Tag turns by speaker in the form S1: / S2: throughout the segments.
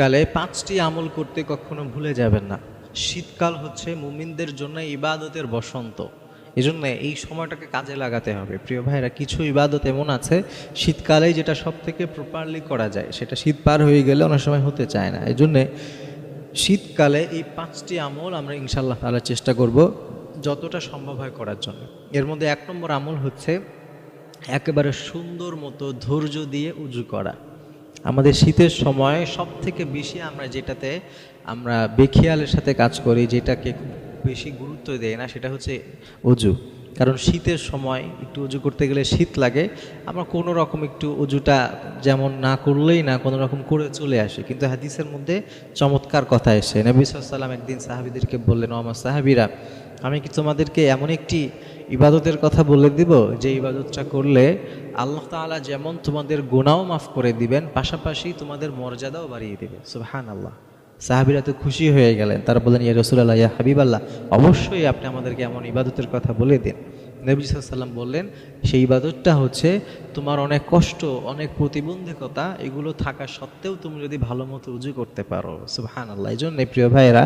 S1: শীতকালে পাঁচটি আমল করতে কখনো ভুলে যাবেন না। শীতকাল হচ্ছে মুমিনদের জন্য ইবাদতের বসন্ত। এজন্য এই সময়টাকে কাজে লাগাতে হবে। প্রিয় ভাইরা, কিছু ইবাদত এমন আছে শীতকালে যেটা সব থেকে প্রপারলি করা যায়। সেটা শীত পার হয়ে গেলে অনেক সময় হতে চায় না। এই জন্যে শীতকালে এই পাঁচটি আমল আমরা ইনশাল্লাহ তাহলে চেষ্টা করব যতটা সম্ভব হয় করার জন্য। এর মধ্যে এক নম্বর আমল হচ্ছে, একেবারে সুন্দর মতো ধৈর্য দিয়ে উজু করা। আমাদের শীতের সময় সব থেকে বেশি আমরা যেটাতে আমরা বেখিয়ালের সাথে কাজ করি, যেটাকে বেশি গুরুত্ব দেয় না, সেটা হচ্ছে অজু। কারণ শীতের সময় একটু উজু করতে গেলে শীত লাগে, আমরা কোনো রকম একটু উজুটা যেমন না করলেই না, কোনো রকম করে চলে আসে। কিন্তু হাদিসের মধ্যে চমৎকার কথা এসে নবী সাল্লাম একদিন সাহাবিদেরকে বললেন আমার সাহাবিরা আমি কি তোমাদেরকে এমন একটি ইবাদতের কথা বলে দিব যে ইবাদতটা করলে আল্লাহ তাআলা যেমন তোমাদের গুণাও মাফ করে দিবেন, পাশাপাশি তোমাদের মর্যাদাও বাড়িয়ে দেবে। সুবহান আল্লাহ সাহাবিরা তো খুশি হয়ে গেলেন। তারা বললেন, ইয়া রসুল রসুল্লাহ ইয়া হাবিব আল্লাহ অবশ্যই আপনি আমাদেরকে এমন ইবাদতের কথা বলে দিন। নবী সাল্লাম বললেন, সেই ইবাদতটা হচ্ছে তোমার অনেক কষ্ট, অনেক প্রতিবন্ধকতা, এগুলো থাকা সত্ত্বেও তুমি যদি ভালো মতো উজু করতে পারো। সুবহান আল্লাহ এই জন্য প্রিয় ভাইয়েরা,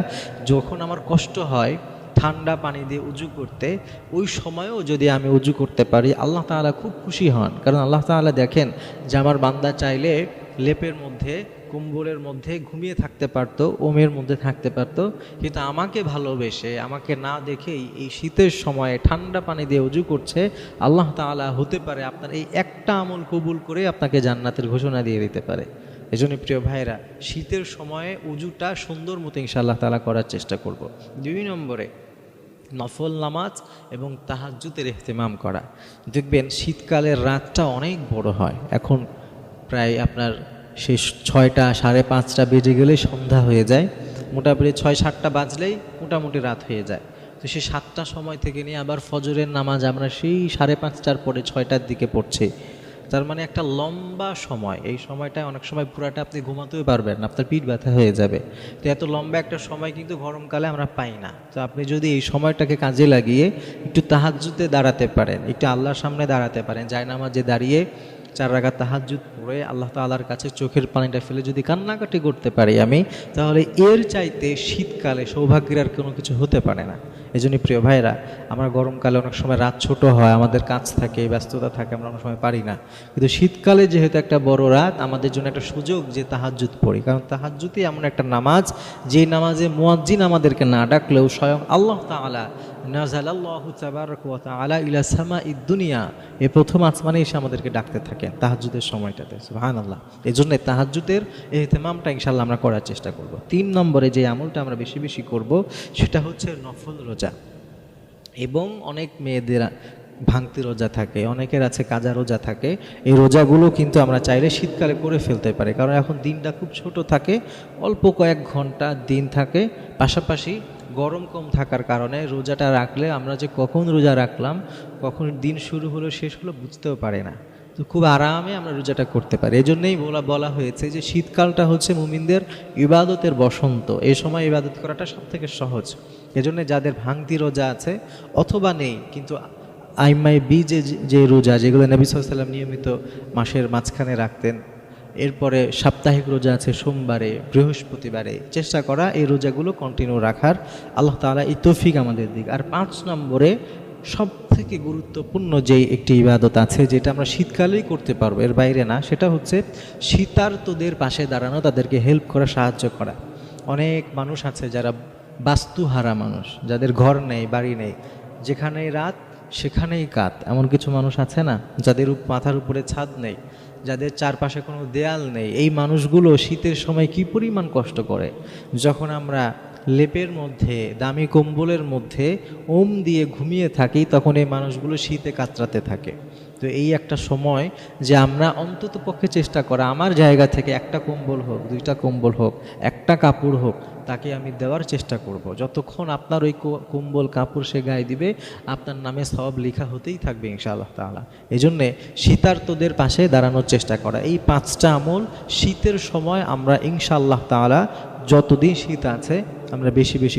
S1: যখন আমার কষ্ট হয় ঠান্ডা পানি দিয়ে উজু করতে, ওই সময়েও যদি আমি উজু করতে পারি, আল্লাহ তাআলা খুব খুশি হন। কারণ আল্লাহ তাআলা দেখেন যে আমার বান্দা চাইলে লেপের মধ্যে কুম্বলের মধ্যে ঘুমিয়ে থাকতে পারতো, ওমের মধ্যে থাকতে পারতো। কিন্তু আমাকে ভালোবেসে, আমাকে না দেখেই এই শীতের সময়ে ঠান্ডা পানি দিয়ে উজু করছে, আল্লাহ তাআলা হতে পারে আপনার এই একটা আমল কবুল করে আপনাকে জান্নাতের ঘোষণা দিয়ে দিতে পারে। এই জন্য প্রিয় ভাইরা শীতের সময়ে উজুটা সুন্দর মতো ইনশাআল্লাহ তালা করার চেষ্টা করব। দুই নম্বরে নফল নামাজ এবং তাহাজ্জুতের এহতেমাম করা। দেখবেন শীতকালের রাতটা অনেক বড় হয়। এখন প্রায় আপনার শেষ ছয়টা, সাড়ে পাঁচটা বেজে গেলে সন্ধ্যা হয়ে যায়। মোটামুটি ছয়, সাতটা বাজলেই মোটামুটি রাত হয়ে যায়। তো সেই সাতটা সময় থেকে নিয়ে আবার ফজরের নামাজ আমরা সেই সাড়ে পাঁচটার পরে ছয়টার দিকে পড়ছি। তার মানে একটা লম্বা সময়। এই সময়টা অনেক সময় পুরাটা আপনি ঘুমাতেও পারবেন আপনার পিঠ ব্যথা হয়ে যাবে। তো এত লম্বা একটা সময় কিন্তু গরমকালে আমরা পাই না। তো আপনি যদি এই সময়টাকে কাজে লাগিয়ে একটু তাহাজুতে দাঁড়াতে পারেন, একটু আল্লাহর সামনে দাঁড়াতে পারেন যায় নামাজে দাঁড়িয়ে চার রাগা তাহাজ্জুদ পড়ে আল্লাহ তাআলার কাছে চোখের পানিটা ফেলে যদি কান্নাকাটি করতে পারি আমি, তাহলে এর চাইতে শীতকালে সৌভাগ্যের আর কোনো কিছু হতে পারে না। এই জন্য প্রিয় ভাইরা আমরা গরমকালে অনেক সময় রাত ছোট হয়, আমাদের কাজ থাকে, ব্যস্ততা থাকে, আমরা অনেক সময় পারি না। কিন্তু শীতকালে যেহেতু একটা বড় রাত, আমাদের জন্য একটা সুযোগ যে তাহাজ্জুদ পড়ি। কারণ তাহাজ্জুদই এমন একটা নামাজ যে নামাজে মুয়াজ্জিন আমাদেরকে না ডাকলেও স্বয়ং আল্লাহ তাআলা নাজালাল্লাহু তাবারাকা ওয়া তাআলা ইলা সামাঈদ দুনিয়া। এই প্রথম আসমানে এসে আমাদেরকে ডাকতে থাকেন তাহাজ্জুদের সময়টাতে, সুবহানাল্লাহ। এই জন্য তাহাজ্জুদের ইহতেমামটা ইনশাআল্লাহ আমরা করার চেষ্টা করব। তিন নম্বরে যে আমলটা আমরা বেশি বেশি করব, সেটা হচ্ছে নফল রোজা। এবং অনেক মেয়েদের ভাঙতি রোজা থাকে, অনেকের আছে কাজা রোজা থাকে। এই রোজাগুলো কিন্তু আমরা চাইলে শীতকালে করে ফেলতে পারি। কারণ এখন দিনটা খুব ছোট থাকে, অল্প কয়েক ঘণ্টা দিন থাকে। পাশাপাশি গরম কম থাকার কারণে রোজাটা রাখলে আমরা যে কখন রোজা রাখলাম, কখন দিন শুরু হলো, শেষ হলো বুঝতেও পারে না। তো খুব আরামে আমরা রোজাটা করতে পারি। এই জন্যই বলা বলা হয়েছে যে শীতকালটা হচ্ছে মুমিনদের ইবাদতের বসন্ত। এই সময় ইবাদত করাটা সব থেকে সহজ। এজন্য যাদের ভাঙতি রোজা আছে, অথবা নেই, কিন্তু আইমাই বি যে যে রোজা যেগুলো নবী সাল্লাম নিয়মিত মাসের মাঝখানে রাখতেন এরপরে সাপ্তাহিক রোজা আছে সোমবারে, বৃহস্পতিবারে। চেষ্টা করা এই রোজাগুলো কন্টিনিউ রাখার। আল্লাহ তাআলা এই তৌফিক আমাদের দিক। আর পাঁচ নম্বরে সব থেকে গুরুত্বপূর্ণ যেই একটি ইবাদত আছে, যেটা আমরা শীতকালেই করতে পারব, এর বাইরে না, সেটা হচ্ছে শীতার্তদের পাশে দাঁড়ানো, তাদেরকে হেল্প করা, সাহায্য করা। অনেক মানুষ আছে যারা বাস্তুহারা মানুষ, যাদের ঘর নেই, বাড়ি নেই। যেখানে রাত সেখানেই কাত। এমন কিছু মানুষ আছে না, যাদের মাথার উপরে ছাদ নেই, যাদের চারপাশে কোনো দেয়াল নেই। এই মানুষগুলো শীতের সময় কি পরিমাণ কষ্ট করে? যখন আমরা লেপের মধ্যে, দামি কম্বলের মধ্যে ওম দিয়ে ঘুমিয়ে থাকি, তখন এই মানুষগুলো শীতে কাতরাতে থাকে। তো এই একটা সময় যে আমরা অন্তত পক্ষে চেষ্টা করা, আমার জায়গা থেকে একটা কম্বল হোক, দুইটা কম্বল হোক, একটা কাপড় হোক তাকে আমি দেওয়ার চেষ্টা করব। যতক্ষণ আপনার ওই কুম্বল কাপড় সে গায়ে দিবে, আপনার নামে সব লেখা হতেই থাকবে ইনশাআল্লাহ তাআলা এই জন্যে শীতার্তদের পাশে দাঁড়ানোর চেষ্টা করা এই পাঁচটা আমল শীতের সময় আমরা ইনশাআল্লাহ তাআলা যতদিন শীত আছে, আমরা বেশি বেশি